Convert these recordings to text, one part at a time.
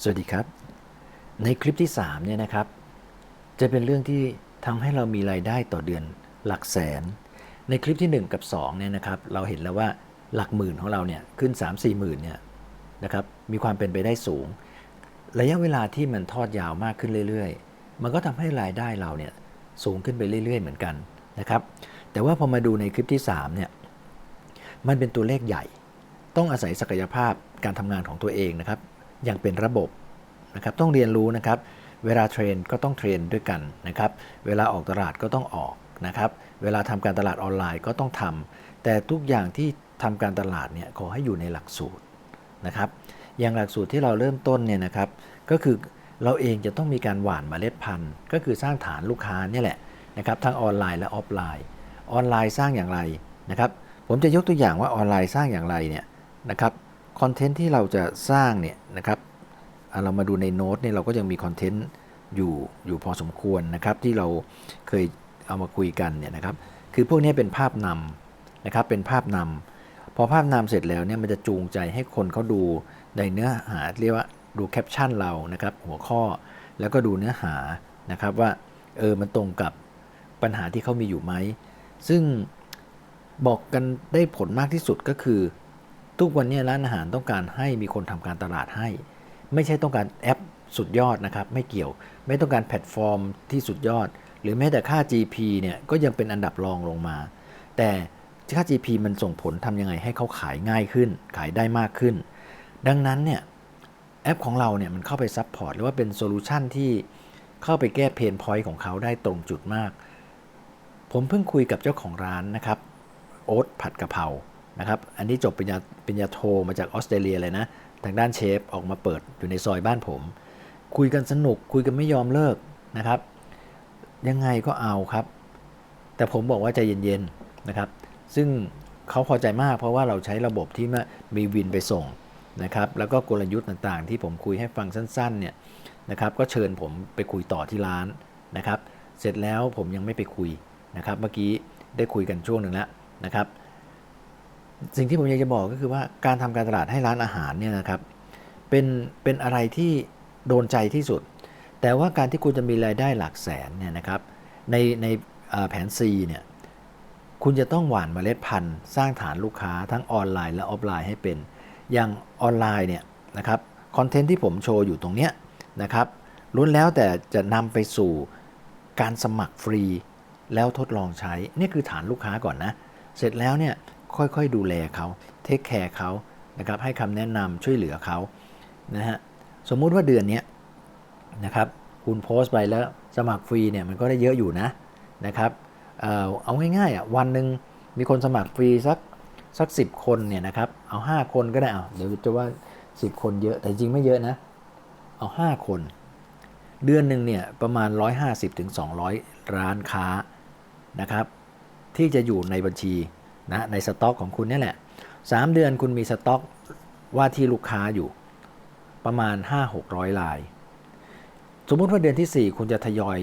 สวัสดีครับ ในคลิปที่3เนี่ยนะครับ จะเป็นเรื่องที่ทำให้เรามีรายได้ต่อเดือนหลักแสน ในคลิปที่ 1 กับ2เนี่ยนะครับ เราเห็นแล้วว่าหลักหมื่นของเราเนี่ยขึ้น 3 4 หมื่นเนี่ยนะครับมีความเป็นไปได้สูง ระยะเวลาที่มันทอดยาวมากขึ้นเรื่อยๆ มันก็ทำให้รายได้เราเนี่ยสูงขึ้นไปเรื่อย ๆ เหมือนกันนะครับ แต่ว่าพอมาดูในคลิปที่3เนี่ยมันเป็นตัวเลขใหญ่ ต้องอาศัยศักยภาพการทำงานของตัวเองนะครับ อย่างเป็นระบบนะครับต้องเรียนรู้นะครับ เวลาเทรนก็ต้องเทรนด้วยกันนะครับ เวลาออกตลาดก็ต้องออกนะครับ เวลาทำการตลาดออนไลน์ก็ต้องทำแต่ทุกอย่างที่ทำการตลาดเนี่ยขอให้อยู่ในหลักสูตรนะครับ อย่างหลักสูตรที่เราเริ่มต้นเนี่ยนะครับ ก็คือเราเองจะต้องมีการหว่านเมล็ดพันธุ์ ก็คือสร้างฐานลูกค้านี่แหละนะครับทั้งออนไลน์และออฟไลน์ ออนไลน์สร้างอย่างไรนะครับ ผมจะยกตัวอย่างว่าออนไลน์สร้างอย่างไรเนี่ยนะครับ คอนเทนต์ที่เราจะสร้างเนี่ยนะครับเรามาดูในโน้ตเนี่ยเราก็ยังมีคอนเทนต์อยู่อยู่พอสมควรนะครับที่เราเคยเอามาคุยกันเนี่ยนะครับคือพวกนี้เป็นภาพนำนะครับเป็นภาพนำพอภาพนำเสร็จแล้วเนี่ยมันจะจูงใจให้คนเขาดูในเนื้อหาเรียกว่าดูแคปชั่นเรานะครับหัวข้อแล้วก็ดูเนื้อหานะครับว่าเออมันตรงกับปัญหาที่เขามีอยู่ไหมซึ่งบอกกันได้ผลมากที่สุดก็คือ ทุกวันนี้ร้านอาหารต้องการให้มีคนทำการตลาดให้ ไม่ใช่ต้องการแอปสุดยอดนะครับ ไม่เกี่ยว ไม่ต้องการแพลตฟอร์มที่สุดยอด หรือแม้แต่ค่า GP เนี่ยก็ยังเป็นอันดับรองลงมา แต่ค่า GP มันส่งผลทำยังไงให้เขาขายง่ายขึ้น ขายได้มากขึ้น ดังนั้นเนี่ยแอปของเราเนี่ยมันเข้าไปซับพอร์ตหรือว่าเป็นโซลูชันที่เข้าไปแก้เพนพอยต์ของเขาได้ตรงจุดมาก ผมเพิ่งคุยกับเจ้าของร้านนะครับ โอ๊ตผัดกะเพรา นะครับ อันนี้จบปริญญาปริญญาโทมาจากออสเตรเลียเลยนะ ทางด้านเชฟออกมาเปิดอยู่ในซอยบ้านผม คุยกันสนุกคุยกันไม่ยอมเลิกนะครับ ยังไงก็เอาครับ แต่ผมบอกว่าใจเย็นๆนะครับ ซึ่งเขาพอใจมากเพราะว่าเราใช้ระบบที่มีวินไปส่งนะครับ แล้วก็กลยุทธ์ต่างๆ ที่ผมคุยให้ฟังสั้นๆเนี่ยนะครับ ก็เชิญผมไปคุยต่อที่ร้านนะครับ เสร็จแล้วผมยังไม่ไปคุยนะครับ เมื่อกี้ได้คุยกันช่วงหนึ่งแล้วนะครับ สิ่งที่ผมอยากจะบอกก็คือว่าการทำการตลาดให้ร้านอาหารเนี่ยนะครับเป็นเป็นอะไรที่โดนใจที่สุด แต่ว่าการที่คุณจะมีรายได้หลักแสนเนี่ยนะครับในในแผน C เนี่ยคุณจะต้องหว่านเมล็ดพันธุ์สร้างฐานลูกค้าทั้งออนไลน์และออฟไลน์ให้เป็น อย่างออนไลน์เนี่ยนะครับคอนเทนต์ที่ผมโชว์อยู่ตรงเนี้ยนะครับล้วนแล้วแต่จะนำไปสู่การสมัครฟรีแล้วทดลองใช้ นี่คือฐานลูกค้าก่อนนะ เสร็จแล้วเนี่ย ค่อยๆ ดูแลเขาเทคแคร์เขานะครับให้คำแนะนำช่วยเหลือเขานะฮะสมมุติว่าเดือนนี้นะครับคุณโพสต์ไปแล้วสมัครฟรีเนี่ยมันก็ได้เยอะอยู่นะนะครับเอ่อเอาง่ายๆอะวันหนึ่งมีคนสมัครฟรีสักสักสิคนเนี่ยนะครับเอา 5 คนก็ได้เอาเดี๋ยวจะว่า 10 คนเยอะแต่จริงไม่เยอะนะเอา 5 คน เดือนหนึ่งเนี่ยประมาณ 150ถึง200 ร้านค้านะครับที่จะอยู่ในบัญชี นะในสต็อกของคุณนี่แหละ 3 เดือนคุณมีสต็อกว่าที่ลูกค้าอยู่ประมาณ 5-600 ลาย สมมุติว่าเดือนที่ 4 คุณจะทยอย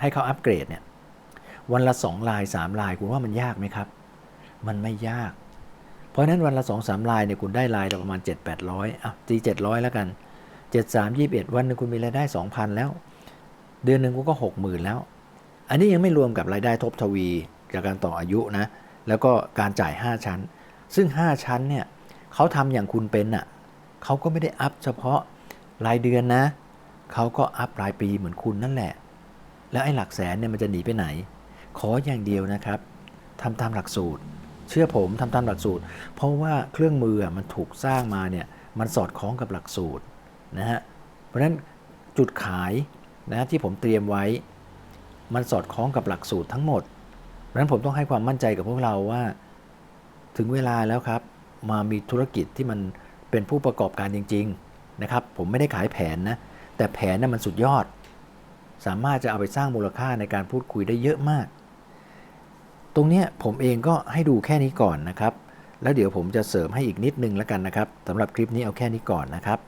ให้เขาอัปเกรดเนี่ยวันละ 2 ลาย 3 ลายคุณว่ามันยากไหมครับ มันไม่ยาก เพราะนั้นวันละ 2 3 ลายเนี่ยคุณได้ลายละประมาณ 7 800อะตี700 แล้วกัน 7 3 21 วันหนึงคุณมีรายได้ 2,000 แล้ว เดือนหนึ่งคุณก็ 60,000 แล้ว อันนี้ยังไม่รวมกับรายได้ทบทวีจากการต่ออายุนะ แล้วก็การจ่าย 5 ชั้น ซึ่ง 5 ชั้นเนี่ยเขาทำอย่างคุณเป็นอะเขาก็ไม่ได้อัพเฉพาะรายเดือนนะเขาก็อัพรายปีเหมือนคุณนั่นแหละ แล้วไอ้หลักแสนเนี่ยมันจะหนีไปไหน ขออย่างเดียวนะครับทำตามหลักสูตร เชื่อผมทำตามหลักสูตร เพราะว่าเครื่องมืออะมันถูกสร้างมาเนี่ยมันสอดคล้องกับหลักสูตรนะฮะเพราะฉะนั้นจุดขายนะที่ผมเตรียมไว้ มันสอดคล้องกับหลักสูตรทั้งหมด เพราะฉะนั้นผมต้องให้ความมั่นใจกับพวกเราว่าถึงเวลาแล้วครับ มามีธุรกิจที่มันเป็นผู้ประกอบการจริง ๆนะครับ ผมไม่ได้ขายแผนนะ แต่แผนนั้นมันสุดยอด สามารถจะเอาไปสร้างมูลค่าในการพูดคุยได้เยอะมาก ตรงนี้ผมเองก็ให้ดูแค่นี้ก่อนนะครับ แล้วเดี๋ยวผมจะเสริมให้อีกนิดนึงแล้วกันนะครับสำหรับคลิปนี้เอาแค่นี้ก่อนนะครับ